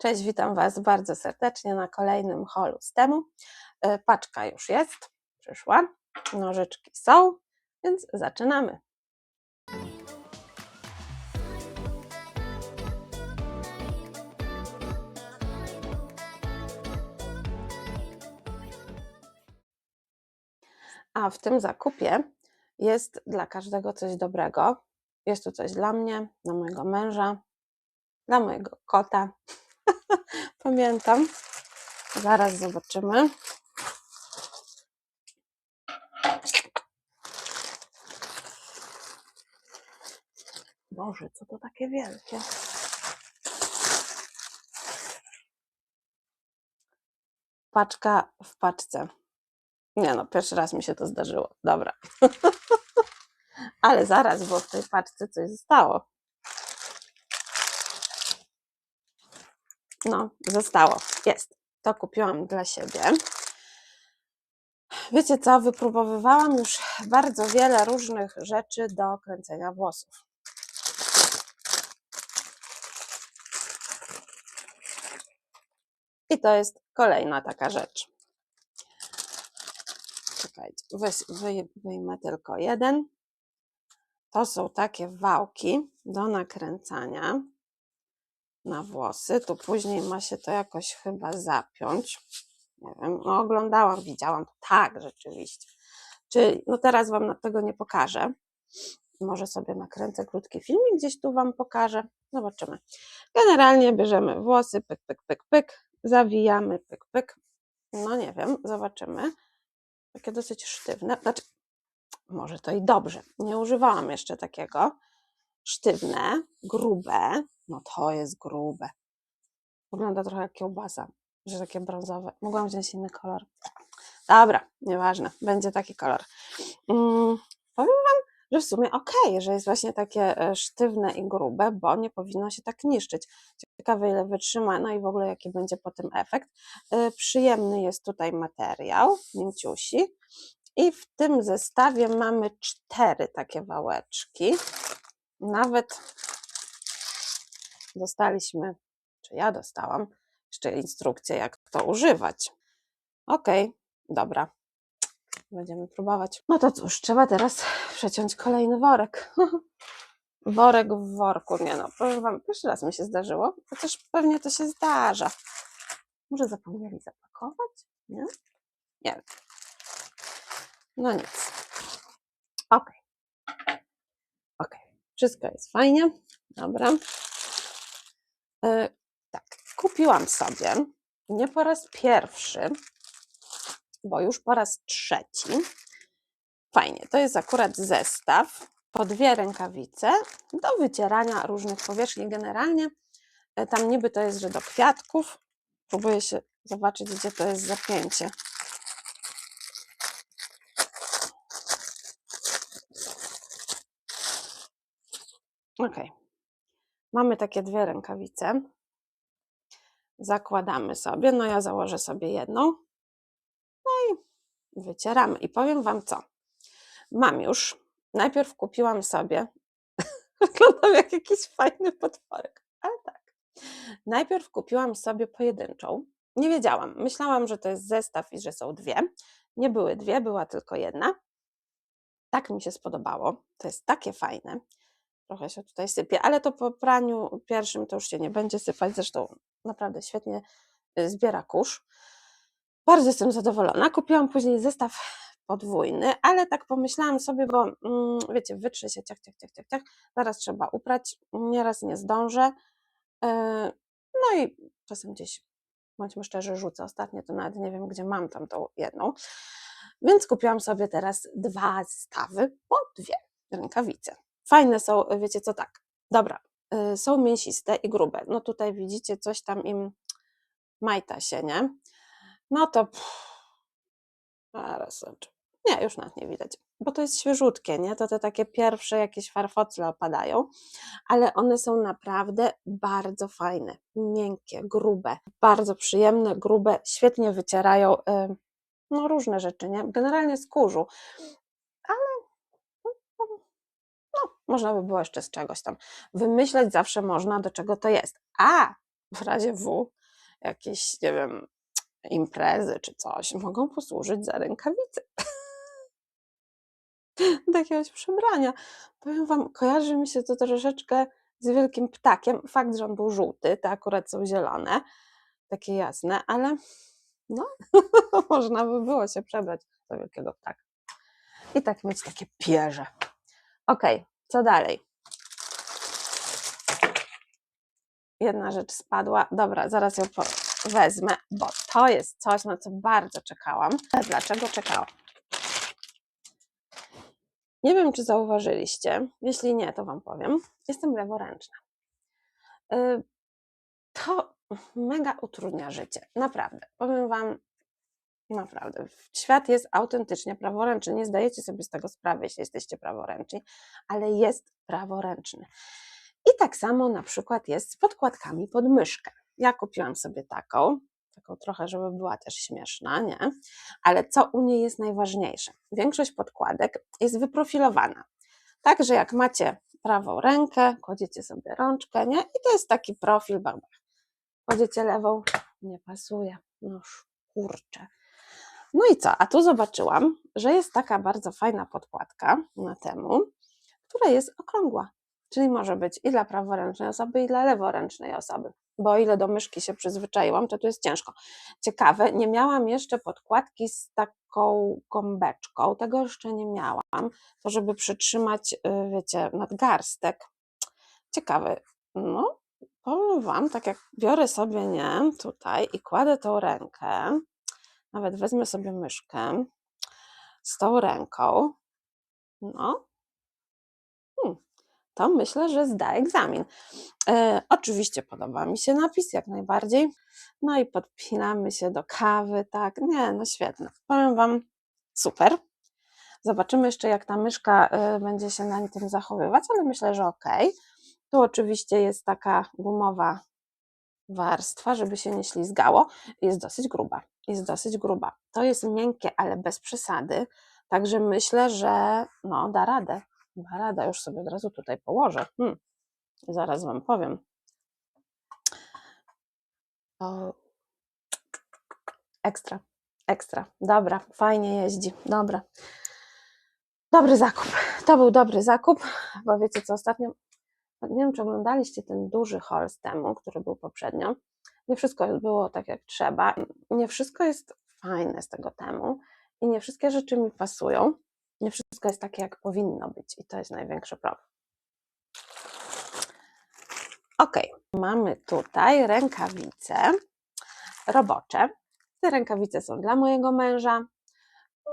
Cześć, witam Was bardzo serdecznie na kolejnym holu z temu. E, Paczka już jest, przyszła, nożyczki są, więc zaczynamy. A w tym zakupie jest dla każdego coś dobrego. Jest tu coś dla mnie, dla mojego męża, dla mojego kota. Pamiętam. Zaraz zobaczymy. Boże, co to takie wielkie? Paczka w paczce. Nie no, pierwszy raz mi się to zdarzyło. Dobra. Ale zaraz, bo w tej paczce coś zostało. No, zostało. Jest. To kupiłam dla siebie. Wiecie co? Wypróbowywałam już bardzo wiele różnych rzeczy do kręcenia włosów. I to jest kolejna taka rzecz. Czekajcie, wyjmę tylko jeden. To są takie wałki do nakręcania na włosy. Tu później ma się to jakoś chyba zapiąć. Nie wiem, no oglądałam, widziałam. Tak, rzeczywiście. Czyli, no teraz Wam tego nie pokażę. Może sobie nakręcę krótki filmik, gdzieś tu Wam pokażę. Zobaczymy. Generalnie bierzemy włosy, pyk, pyk, pyk, pyk, zawijamy, pyk, pyk. No nie wiem, zobaczymy. Takie dosyć sztywne. Znaczy, może to i dobrze. Nie używałam jeszcze takiego. Sztywne, grube. No to jest grube. Wygląda trochę jak kiełbasa, że takie brązowe. Mogłam wziąć inny kolor. Dobra, nieważne. Będzie taki kolor. Mm, powiem Wam, że w sumie okej, że jest właśnie takie e, sztywne i grube, bo nie powinno się tak niszczyć. Ciekawe ile wytrzyma, no i w ogóle jaki będzie po tym efekt. E, Przyjemny jest tutaj materiał, mięciusi. I w tym zestawie mamy cztery takie wałeczki. Nawet dostaliśmy, czy ja dostałam, jeszcze instrukcję, jak to używać. Okej, dobra. Będziemy próbować. No to cóż, trzeba teraz przeciąć kolejny worek. Worek w worku. Nie no, powiem wam, pierwszy raz mi się zdarzyło, chociaż pewnie to się zdarza. Może zapomnieli zapakować? Nie? Nie. No nic. Ok. Ok. Wszystko jest fajnie. Dobra. E, tak, kupiłam sobie nie po raz pierwszy, bo już po raz trzeci. Fajnie, to jest akurat zestaw po dwie rękawice do wycierania różnych powierzchni. Generalnie e, tam niby to jest, że do kwiatków. Próbuję się zobaczyć, gdzie to jest zapięcie. Ok. Mamy takie dwie rękawice. Zakładamy sobie. No ja założę sobie jedną. No i wycieramy. I powiem Wam co. Mam już. Najpierw kupiłam sobie. Wyglądam jak jakiś fajny potworek. Ale tak. Najpierw kupiłam sobie pojedynczą. Nie wiedziałam. Myślałam, że to jest zestaw i że są dwie. Nie były dwie, była tylko jedna. Tak mi się spodobało. To jest takie fajne. Trochę się tutaj sypie, ale to po praniu pierwszym to już się nie będzie sypać. Zresztą naprawdę świetnie y, zbiera kurz. Bardzo jestem zadowolona. Kupiłam później zestaw podwójny, ale tak pomyślałam sobie, bo mm, wiecie, wytrze się ciach, ciach, ciach, ciach, ciach. Zaraz trzeba uprać, nieraz nie zdążę. Yy, no i czasem gdzieś, bądźmy szczerzy, rzucę. Ostatnio to nawet nie wiem, gdzie mam tam tą jedną. Więc kupiłam sobie teraz dwa zestawy po dwie rękawice. Fajne są, wiecie co, tak, dobra, y, są mięsiste i grube. No tutaj widzicie, coś tam im majta się, nie? No to pff, zaraz. Nie, już nawet nie widać, bo to jest świeżutkie, nie? To te takie pierwsze jakieś farfocle opadają, ale one są naprawdę bardzo fajne, miękkie, grube, bardzo przyjemne, grube, świetnie wycierają y, no różne rzeczy, nie? Generalnie z kurzu, no, można by było jeszcze z czegoś tam wymyśleć, zawsze można, do czego to jest. A w razie W jakieś, nie wiem, imprezy czy coś mogą posłużyć za rękawice. Do jakiegoś przebrania. Powiem wam, kojarzy mi się to troszeczkę z wielkim ptakiem. Fakt, że on był żółty, te akurat są zielone, takie jasne, ale no, można by było się przebrać za wielkiego ptaka. I tak mieć takie pierze. Ok, co dalej? Jedna rzecz spadła. Dobra, zaraz ją wezmę, bo to jest coś, na co bardzo czekałam. A Dlaczego czekałam? Nie wiem, czy zauważyliście. Jeśli nie, to Wam powiem. Jestem leworęczna. Y, To mega utrudnia życie. Naprawdę. Powiem Wam, naprawdę. Świat jest autentycznie praworęczny. Nie zdajecie sobie z tego sprawy, jeśli jesteście praworęczni, ale jest praworęczny. I tak samo na przykład jest z podkładkami pod myszkę. Ja kupiłam sobie taką, taką trochę, żeby była też śmieszna, nie? Ale co u niej jest najważniejsze? Większość podkładek jest wyprofilowana. Tak, że jak macie prawą rękę, kładziecie sobie rączkę, nie? I to jest taki profil, bach. Kładziecie lewą, nie pasuje. No kurczę. No i co? A tu zobaczyłam, że jest taka bardzo fajna podkładka na temu, która jest okrągła. Czyli może być i dla praworęcznej osoby, i dla leworęcznej osoby. Bo o ile do myszki się przyzwyczaiłam, to tu jest ciężko. Ciekawe, nie miałam jeszcze podkładki z taką gąbeczką. Tego jeszcze nie miałam. To, żeby przytrzymać, y, wiecie, nadgarstek. Ciekawe. No, powiem Wam, tak jak biorę sobie, nie, tutaj i kładę tą rękę, nawet wezmę sobie myszkę z tą ręką, no, hmm, to myślę, że zda egzamin. E, oczywiście podoba mi się napis, jak najbardziej. No i podpinamy się do kawy, tak. Nie, no świetne. Powiem Wam, super. Zobaczymy jeszcze, jak ta myszka e, będzie się na tym zachowywać, ale myślę, że ok. Tu oczywiście jest taka gumowa warstwa, żeby się nie ślizgało. Jest dosyć gruba. Jest dosyć gruba. To jest miękkie, ale bez przesady. Także myślę, że no, da radę. Da radę. Już sobie od razu tutaj położę. Hmm. Zaraz Wam powiem. O. Ekstra, ekstra. Dobra, fajnie jeździ. Dobra. Dobry zakup. To był dobry zakup, bo wiecie co ostatnio. Nie wiem, czy oglądaliście ten duży haul z temu, który był poprzednio. Nie wszystko było tak, jak trzeba. Nie wszystko jest fajne z tego temu i nie wszystkie rzeczy mi pasują. Nie wszystko jest takie, jak powinno być, i to jest największy problem. Ok, mamy tutaj rękawice robocze. Te rękawice są dla mojego męża.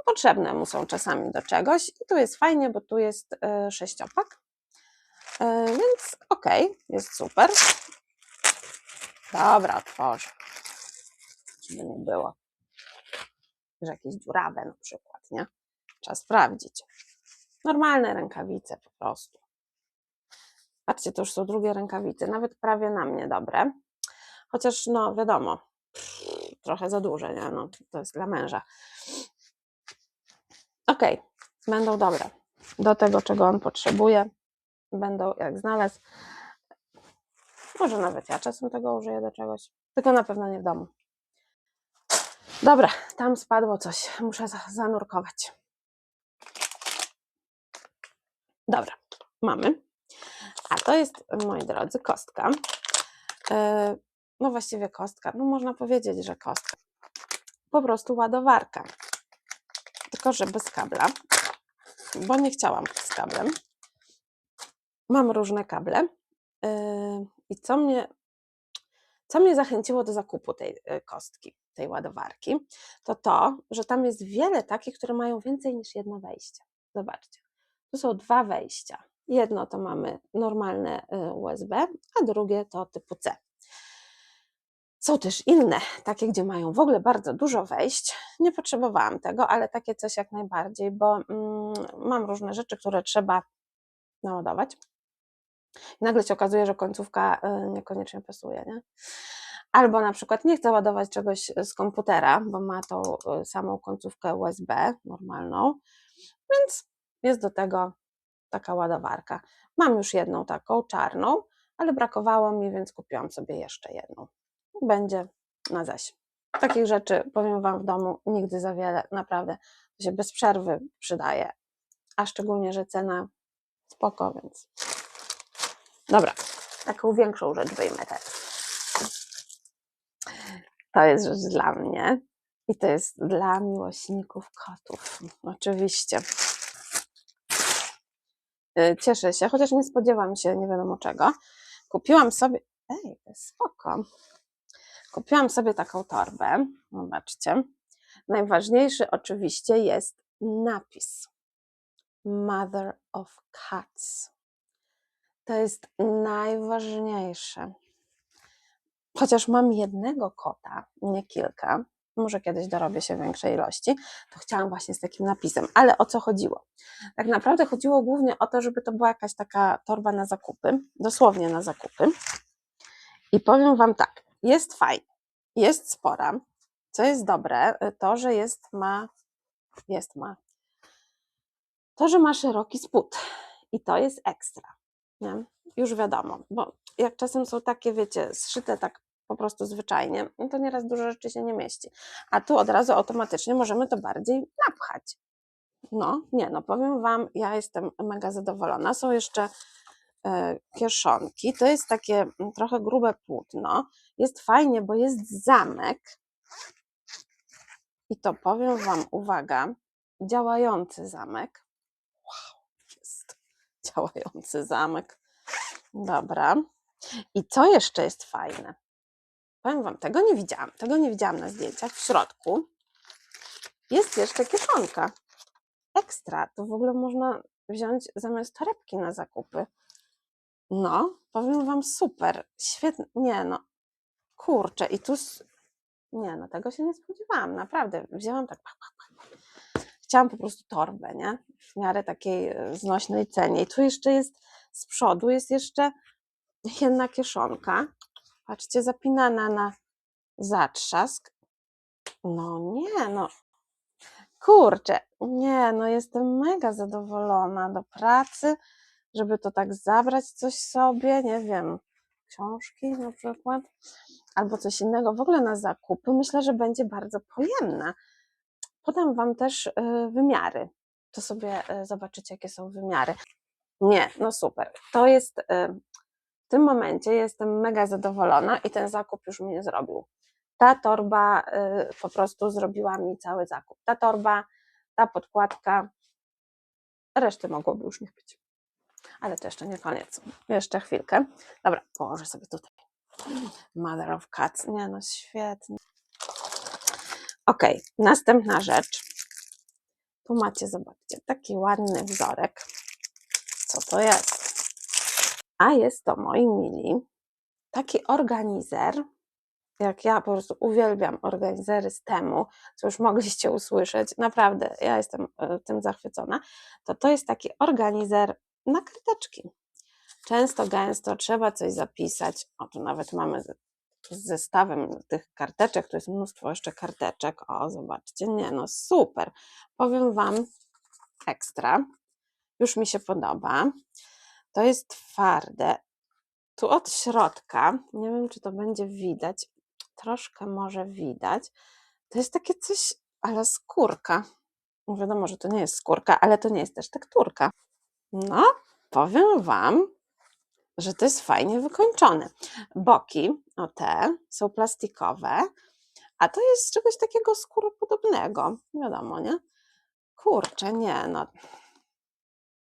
Potrzebne mu są czasami do czegoś. I tu jest fajnie, bo tu jest y, sześciopak. Y, więc ok, jest super. Dobra, otworzę. Żeby nie było. Że jakieś dziurawe na przykład, nie? Trzeba sprawdzić. Normalne rękawice po prostu. Patrzcie, to już są drugie rękawice, nawet prawie na mnie dobre. Chociaż, no wiadomo, trochę za duże, nie? No, to jest dla męża. Ok, będą dobre. Do tego, czego on potrzebuje, będą jak znalazł. Może nawet ja czasem tego użyję do czegoś, tylko na pewno nie w domu. Dobra, tam spadło coś. Muszę za- zanurkować. Dobra, mamy. A to jest, moi drodzy, kostka. E, No właściwie kostka, no można powiedzieć, że kostka. Po prostu ładowarka. Tylko, że bez kabla, bo nie chciałam z kablem. Mam różne kable. E, I co mnie, co mnie zachęciło do zakupu tej e, kostki, tej ładowarki, to to, że tam jest wiele takich, które mają więcej niż jedno wejście. Zobaczcie. Tu są dwa wejścia. Jedno to mamy normalne y, USB, a drugie to typu C. Są też inne, takie, gdzie mają w ogóle bardzo dużo wejść. Nie potrzebowałam tego, ale takie coś jak najbardziej, bo mm, mam różne rzeczy, które trzeba naładować. I nagle się okazuje, że końcówka y, niekoniecznie pasuje, nie? Albo na przykład nie chcę ładować czegoś z komputera, bo ma tą y, samą końcówkę USB normalną, więc jest do tego taka ładowarka. Mam już jedną taką czarną, ale brakowało mi, więc kupiłam sobie jeszcze jedną. Będzie na zaś. Takich rzeczy, powiem Wam, w domu nigdy za wiele, naprawdę. To się bez przerwy przydaje, a szczególnie, że cena spoko, więc... Dobra, taką większą rzecz wyjmę teraz. To jest rzecz dla mnie i to jest dla miłośników kotów. Oczywiście. Y, Cieszę się, chociaż nie spodziewam się nie wiadomo czego. Kupiłam sobie. Ej, spoko. Kupiłam sobie taką torbę. Zobaczcie. Najważniejszy oczywiście jest napis. Mother of Cats. To jest najważniejsze. Chociaż mam jednego kota, nie kilka, może kiedyś dorobię się większej ilości, to chciałam właśnie z takim napisem. Ale o co chodziło? Tak naprawdę chodziło głównie o to, żeby to była jakaś taka torba na zakupy, dosłownie na zakupy. I powiem Wam tak, jest fajnie, jest spora. Co jest dobre, to, że jest ma, jest ma, to, że ma szeroki spód. I to jest ekstra. Nie? Już wiadomo, bo jak czasem są takie, wiecie, zszyte tak po prostu zwyczajnie, no to nieraz dużo rzeczy się nie mieści. A tu od razu automatycznie możemy to bardziej napchać. No, nie, no powiem Wam, ja jestem mega zadowolona. Są jeszcze e, kieszonki. To jest takie mm, trochę grube płótno. Jest fajnie, bo jest zamek. I to powiem Wam, uwaga, działający zamek. Działający zamek. Dobra. I co jeszcze jest fajne? Powiem Wam, tego nie widziałam. Tego nie widziałam na zdjęciach. W środku jest jeszcze kieszonka. Ekstra. To w ogóle można wziąć zamiast torebki na zakupy. No, powiem Wam, super. Świetnie. Nie no, kurczę. I tu... Nie no, tego się nie spodziewałam. Naprawdę. Wzięłam tak... Chciałam po prostu torbę, nie? W miarę takiej e, znośnej cenie. I tu jeszcze jest z przodu, jest jeszcze jedna kieszonka. Patrzcie, zapinana na zatrzask. No nie, no. Kurczę, nie, no jestem mega zadowolona do pracy, żeby to tak zabrać coś sobie, nie wiem, książki na przykład, albo coś innego, w ogóle na zakupy. Myślę, że będzie bardzo pojemna. Podam Wam też y, wymiary. To sobie y, zobaczycie, jakie są wymiary. Nie, no super. To jest y, w tym momencie jestem mega zadowolona i ten zakup już mnie zrobił. Ta torba po prostu zrobiła mi cały zakup. Ta torba, ta podkładka, reszty mogłoby już nie być. Ale to jeszcze nie koniec. Jeszcze chwilkę. Dobra, położę sobie tutaj. Mother of Cats. Nie no, świetnie. Ok, następna rzecz. Tu macie, zobaczcie, taki ładny wzorek. Co to jest? A jest to, moi mili, taki organizer, jak ja po prostu uwielbiam organizery z temu, co już mogliście usłyszeć, naprawdę, ja jestem e, tym zachwycona, to to jest taki organizer na karteczki. Często, gęsto trzeba coś zapisać. O, tu nawet mamy z zestawem tych karteczek, tu jest mnóstwo jeszcze karteczek. O, zobaczcie, nie no, super. Powiem Wam, ekstra. Już mi się podoba. To jest twarde. Tu od środka, nie wiem czy to będzie widać, troszkę może widać. To jest takie coś, ale skórka. No Wiadomo, że to nie jest skórka, ale to nie jest też tekturka. No, powiem Wam, że to jest fajnie wykończone. Boki, o te, są plastikowe, a to jest czegoś takiego skóropodobnego. Wiadomo, nie? Kurczę, nie, no.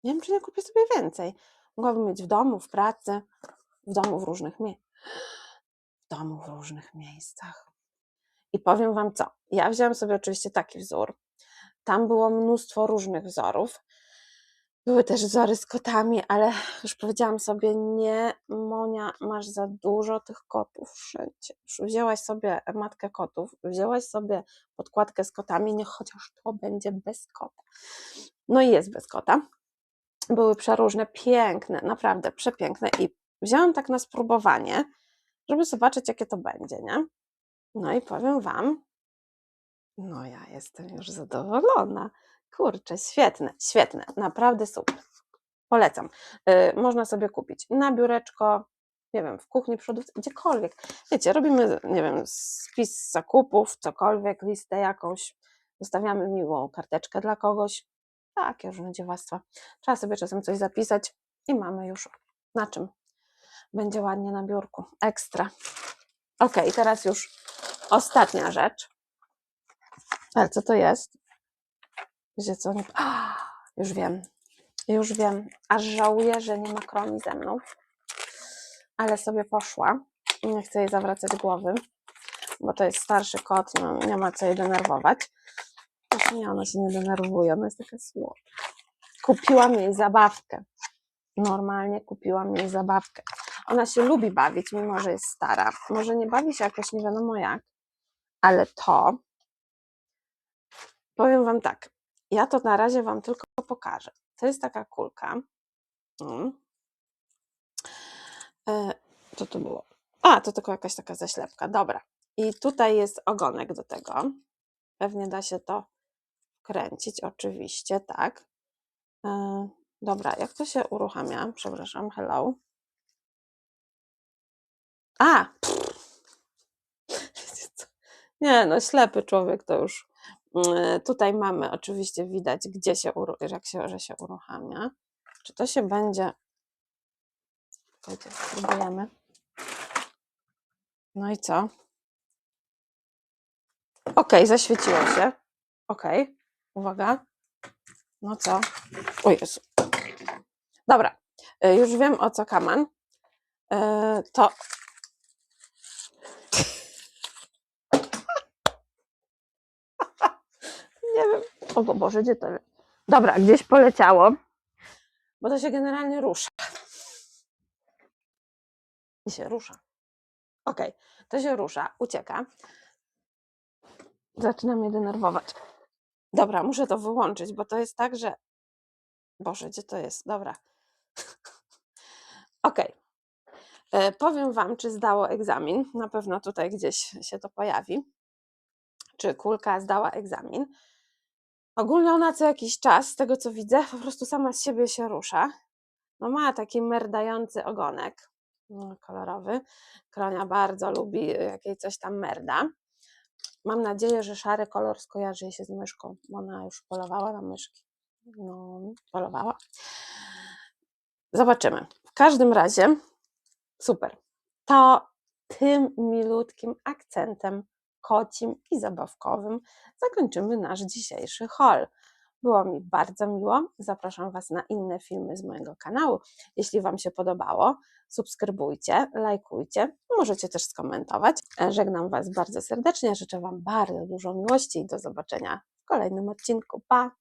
Nie wiem, czy nie kupię sobie więcej. Mogłabym mieć w domu, w pracy, w domu w różnych miejscach. W domu w różnych miejscach. I powiem Wam co. Ja wzięłam sobie oczywiście taki wzór. Tam było mnóstwo różnych wzorów. Były też wzory z kotami, ale już powiedziałam sobie, nie, Monia, masz za dużo tych kotów wszędzie. Wzięłaś sobie matkę kotów, wzięłaś sobie podkładkę z kotami, niech chociaż to będzie bez kota. No i jest bez kota. Były przeróżne, piękne, naprawdę przepiękne i wzięłam tak na spróbowanie, żeby zobaczyć, jakie to będzie, nie? No i powiem Wam, no ja jestem już zadowolona. Kurczę, świetne, świetne, naprawdę super. Polecam. Y, Można sobie kupić na biureczko, nie wiem, w kuchni, przodówce, gdziekolwiek. Wiecie, robimy, nie wiem, spis zakupów, cokolwiek, listę jakąś, zostawiamy miłą karteczkę dla kogoś. Takie różne dziewactwa. Trzeba sobie czasem coś zapisać i mamy już na czym. Będzie ładnie na biurku. Ekstra. Ok, teraz już ostatnia rzecz. Ale co to jest? Wiecie co? Nie... A, już wiem. Już wiem. Aż żałuję, że nie ma kromi ze mną. Ale sobie poszła. Nie chcę jej zawracać głowy, bo to jest starszy kot, no, nie ma co jej denerwować. Znaczy nie, ona się nie denerwuje, ona jest taka słodka. Kupiłam jej zabawkę. Normalnie kupiłam jej zabawkę. Ona się lubi bawić, mimo że jest stara. Może nie bawi się jakoś nie wiadomo jak, ale to powiem Wam tak. Ja to na razie Wam tylko pokażę. To jest taka kulka. Mm. E, Co to było? A, to tylko jakaś taka zaślepka. Dobra. I tutaj jest ogonek do tego. Pewnie da się to kręcić, oczywiście, tak. E, Dobra, jak to się uruchamia? Przepraszam, hello. A! Co? Nie, no ślepy człowiek to już. Mm, Tutaj mamy, oczywiście widać, gdzie się, jak się, że się uruchamia. Czy to się będzie. Spróbujemy. No i co? Ok, zaświeciło się. Ok, uwaga. No co? O Jezu. Dobra, y, już wiem o co kaman. Y, To. Nie wiem. O Bo- Boże, gdzie to? Dobra, gdzieś poleciało. Bo to się generalnie rusza. I się rusza. Ok, to się rusza, ucieka. Zaczyna mnie denerwować. Dobra, muszę to wyłączyć, bo to jest tak, że. Boże, gdzie to jest? Dobra. Ok. E, Powiem Wam, czy zdało egzamin. Na pewno tutaj gdzieś się to pojawi. Czy kulka zdała egzamin. Ogólnie ona co jakiś czas, z tego co widzę, po prostu sama z siebie się rusza. No ma taki merdający ogonek no, kolorowy. Kronia bardzo lubi, jak jej coś tam merda. Mam nadzieję, że szary kolor skojarzy się z myszką, ona już polowała na myszki. No, polowała. Zobaczymy. W każdym razie, super. To tym milutkim akcentem kocim i zabawkowym zakończymy nasz dzisiejszy haul. Było mi bardzo miło. Zapraszam Was na inne filmy z mojego kanału. Jeśli Wam się podobało, subskrybujcie, lajkujcie. Możecie też skomentować. Żegnam Was bardzo serdecznie. Życzę Wam bardzo dużo miłości i do zobaczenia w kolejnym odcinku. Pa!